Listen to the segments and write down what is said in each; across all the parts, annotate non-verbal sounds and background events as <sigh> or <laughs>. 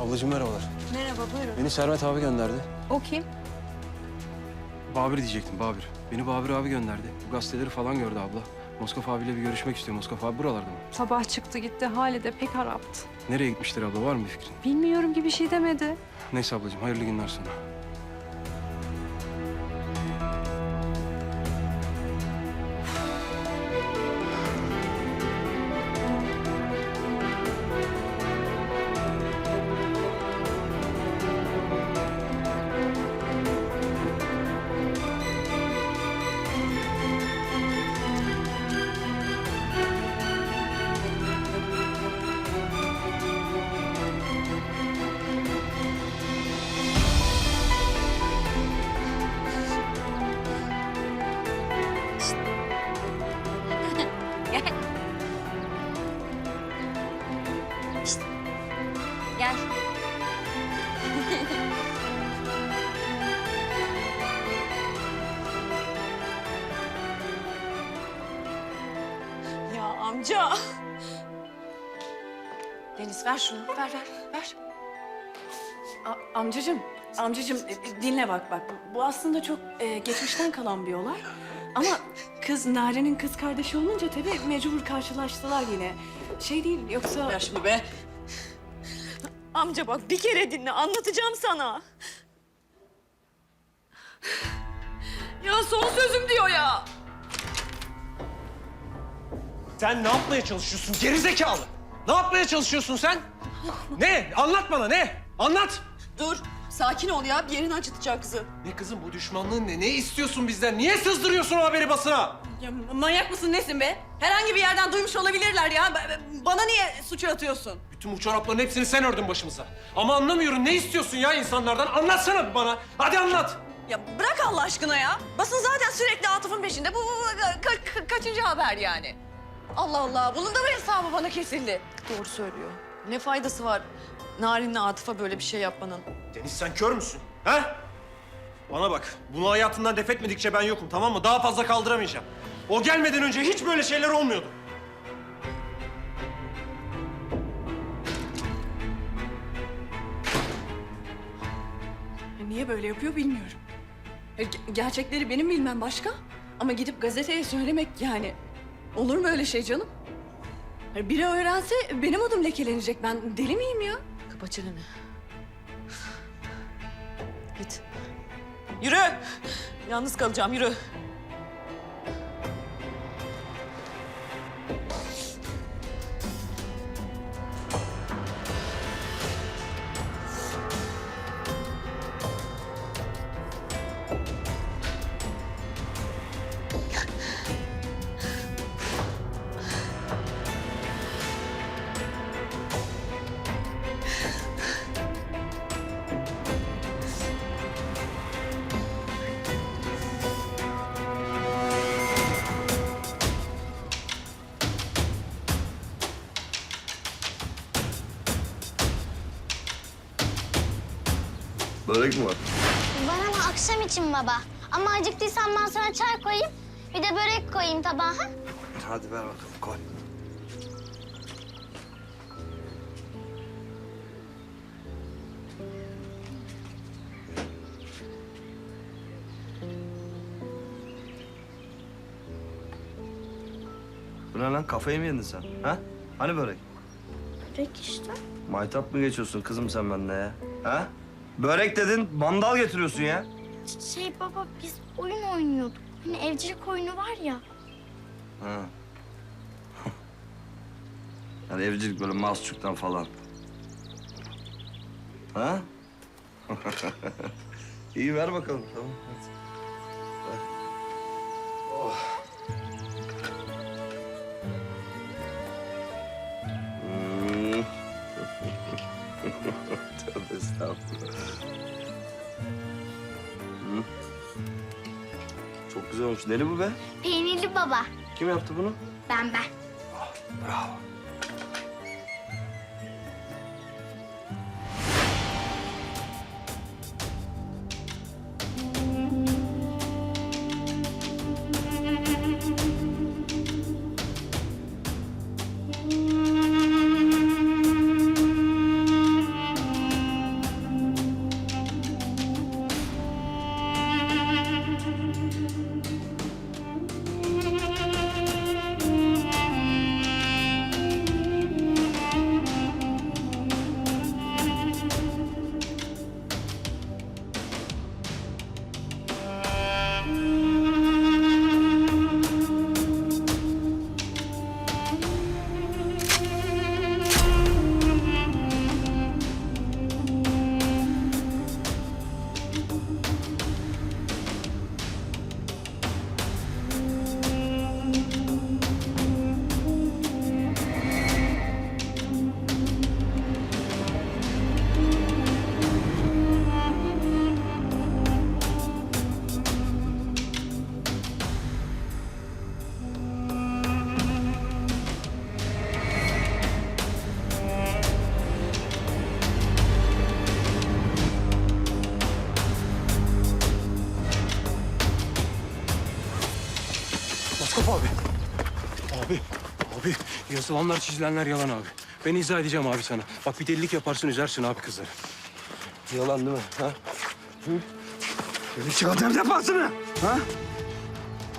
Ablacığım merhabalar. Merhaba buyurun. Beni Servet abi gönderdi. O kim? Babir diyecektim Babir. Beni Babir abi gönderdi. Bu gazeteleri falan gördü abla. Moskova abiyle bir görüşmek istiyor. Moskova abi buralarda mı? Sabah çıktı gitti hali de pek haraptı. Nereye gitmiştir abla var mı bir fikrin? Bilmiyorum ki bir şey demedi. Neyse ablacığım hayırlı günler sana. Gel. <laughs> Ya amca. Deniz ver şunu. Ver ver ver. A- amcacığım, amcacığım e, e, dinle bak bak. Bu- Bu aslında çok e, geçmişten kalan bir olay. Ama kız Nare'nin kız kardeşi olunca tabii mecbur karşılaştılar yine. Şey değil yoksa... Ver şunu be. Amca bak bir kere dinle anlatacağım sana. Ya son sözüm diyor ya. Sen ne yapmaya çalışıyorsun gerizekalı? Ne yapmaya çalışıyorsun sen? Ne? Anlat bana ne? Anlat. Dur sakin ol ya bir yerini acıtacak kızı. Ne kızım bu düşmanlığın ne? Ne istiyorsun bizden? Niye sızdırıyorsun o haberi basına? Ya manyak mısın nesin be? Herhangi bir yerden duymuş olabilirler ya. Ba- ba- Bana niye suçu atıyorsun? Bütün bu çorapların hepsini sen ördün başımıza. Ama anlamıyorum ne istiyorsun ya insanlardan? Anlatsana bana. Hadi anlat. Ya bırak Allah aşkına ya. Basın zaten sürekli Atıf'ın peşinde. Bu, bu- bu ka- ka- kaçıncı haber yani? Allah Allah. Bunun da mı hesabı bana kesildi? Doğru söylüyor. Ne faydası var Narin'le Atıf'a böyle bir şey yapmanın? Deniz sen kör müsün? Ha? Bana bak. Bunu hayatından def etmedikçe ben yokum tamam mı? Daha fazla kaldıramayacağım. O gelmeden önce hiç böyle şeyler olmuyordu. Ya Niye böyle yapıyor bilmiyorum. Ya ge- Gerçekleri benim bilmem başka. Ama gidip gazeteye söylemek yani. Olur mu öyle şey canım? Ya Biri öğrense benim adım lekelenecek. Ben deli miyim ya? Kapa çeneni. Git. Yürü. Yalnız kalacağım yürü. Börek mi var? Var ama akşam için baba. Ama acıktıysan ben sana çay koyayım. Bir de börek koyayım tabağa. Ha? Hadi ver bakalım koy. Bu ne lan? Kafayı mı yedin sen? Ha? Hani börek? Börek işte. Maytap mı geçiyorsun kızım sen benimle ya? Ha? Börek dedin, mandal getiriyorsun ya. Şey baba biz oyun oynuyorduk. Hani evcilik oyunu var ya. Ha. <laughs> yani evcilik böyle masçuktan falan. Ha? <laughs> İyi ver bakalım tamam. Hadi. Oh. Güzel olmuş. Neli bu be? Peynirli baba. Kim yaptı bunu? Ben ben. Bravo. Yazılanlar çizilenler yalan abi. Ben izah edeceğim abi sana. Bak bir delilik yaparsın üzersin abi kızları. Yalan değil mi? Ha? Hı? Beni çıkartır defasını. Ha?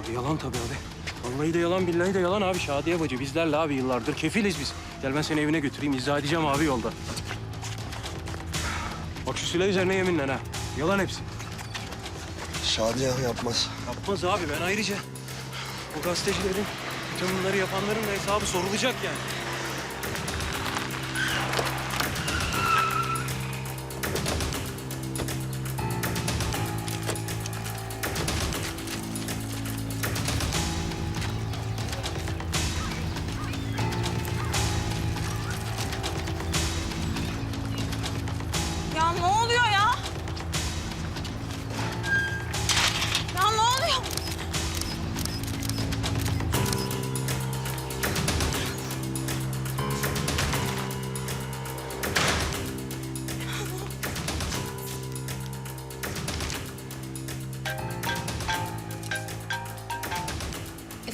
Abi yalan tabii abi. Vallahi de yalan billahi de yalan abi. Şadiye bacı bizlerle abi yıllardır kefiliz biz. Gel ben seni evine götüreyim izah edeceğim abi yolda. Bak şu silah üzerine yeminle ha. Yalan hepsi. Şadiye yapmaz. Yapmaz abi ben ayrıca bu gazetecilerin, bütün bunları yapanların da hesabı sorulacak yani.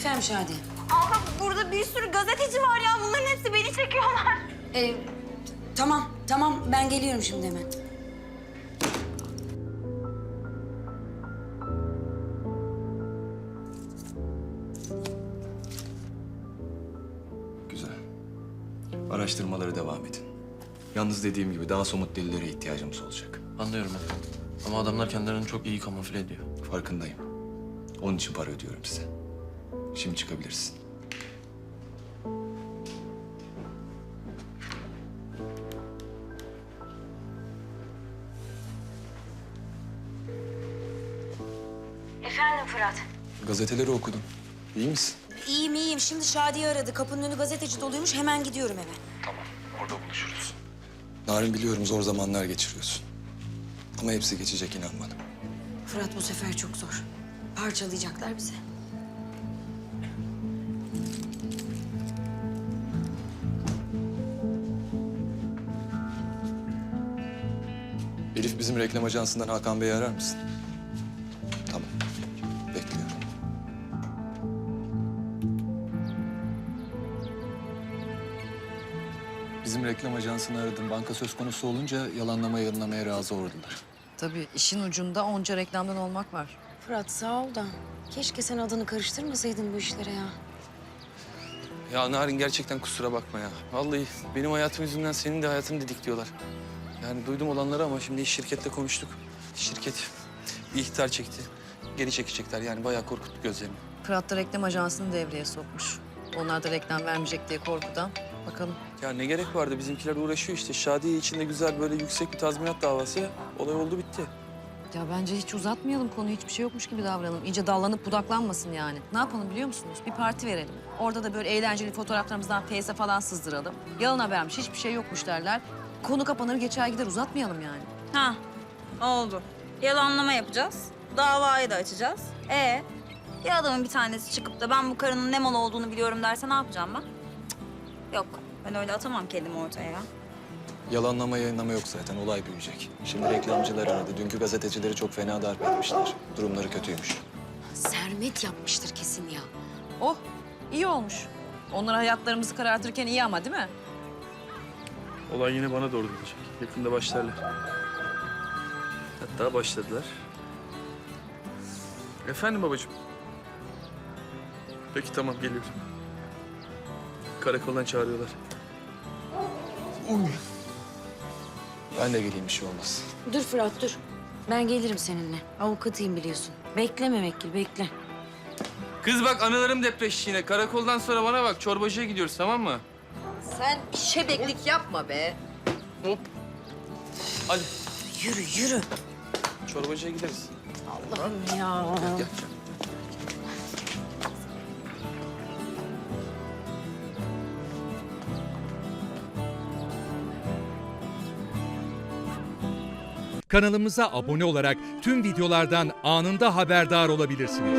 Efendim Şadi. Abla burada bir sürü gazeteci var ya. Bunların hepsi beni çekiyorlar. Ee, tamam, tamam. Ben geliyorum şimdi hemen. Güzel. Araştırmalara devam edin. Yalnız dediğim gibi daha somut delillere ihtiyacımız olacak. Anlıyorum efendim. Ama adamlar kendilerini çok iyi kamufle ediyor. Farkındayım. Onun için para ödüyorum size. Şimdi çıkabilirsin. Efendim Fırat. Gazeteleri okudum. İyi misin? İyiyim iyiyim. Şimdi Şadiye aradı. Kapının önü gazeteci doluymuş. Hemen gidiyorum eve. Tamam. Orada buluşuruz. Narin biliyorum zor zamanlar geçiriyorsun. Ama hepsi geçecek inan bana. Fırat bu sefer çok zor. Parçalayacaklar bizi. Bizim reklam ajansından Hakan Bey'i arar mısın? Tamam. Bekliyorum. Bizim reklam ajansını aradım. Banka söz konusu olunca yalanlama yanılamaya razı oldular. Tabii işin ucunda onca reklamdan olmak var. Fırat sağ ol da. Keşke sen adını karıştırmasaydın bu işlere ya. Ya Narin gerçekten kusura bakma ya. Vallahi benim hayatım yüzünden senin de hayatını dedik diyorlar. Yani duydum olanları ama şimdi şirketle konuştuk. Şirket bir ihtar çekti. Geri çekecekler yani bayağı korkuttu gözlerimi. Fırat da reklam ajansını devreye sokmuş. Onlar da reklam vermeyecek diye korkudan. Bakalım. Ya ne gerek vardı bizimkiler uğraşıyor işte. Şadiye içinde güzel böyle yüksek bir tazminat davası. Olay oldu bitti. Ya bence hiç uzatmayalım konuyu. Hiçbir şey yokmuş gibi davranalım. İyice dallanıp budaklanmasın yani. Ne yapalım biliyor musunuz? Bir parti verelim. Orada da böyle eğlenceli fotoğraflarımızdan Face'e falan sızdıralım. Yalan habermiş, hiçbir şey yokmuş derler. Konu kapanır geçer gider uzatmayalım yani. Ha oldu. Yalanlama yapacağız. Davayı da açacağız. E ya adamın bir tanesi çıkıp da ben bu karının ne mal olduğunu biliyorum derse ne yapacağım ben? Cık, Yok ben öyle atamam kendimi ortaya ya. Yalanlama yayınlama yok zaten. Olay büyüyecek. Şimdi reklamcılar aradı. Dünkü gazetecileri çok fena darp etmişler. Durumları kötüymüş. Sermet yapmıştır kesin ya. Oh, iyi olmuş. Onlar hayatlarımızı karartırken iyi ama değil mi? Olay yine bana doğru gidecek. Yakında başlarlar. Hatta başladılar. Efendim babacığım. Peki tamam geliyorum. Karakoldan çağırıyorlar. Ben de geleyim bir şey olmaz. Dur Fırat dur. Ben gelirim seninle. Avukatıyım biliyorsun. Bekle Mevekkil bekle. Kız bak anılarım depreşti yine. Karakoldan sonra bana bak çorbacıya gidiyoruz tamam mı? Sen şebeklik yapma be. Hop. Hadi Yürü yürü. çorbacıya gideriz. Allah'ım ya. Gel. Kanalımıza abone olarak tüm videolardan anında haberdar olabilirsiniz.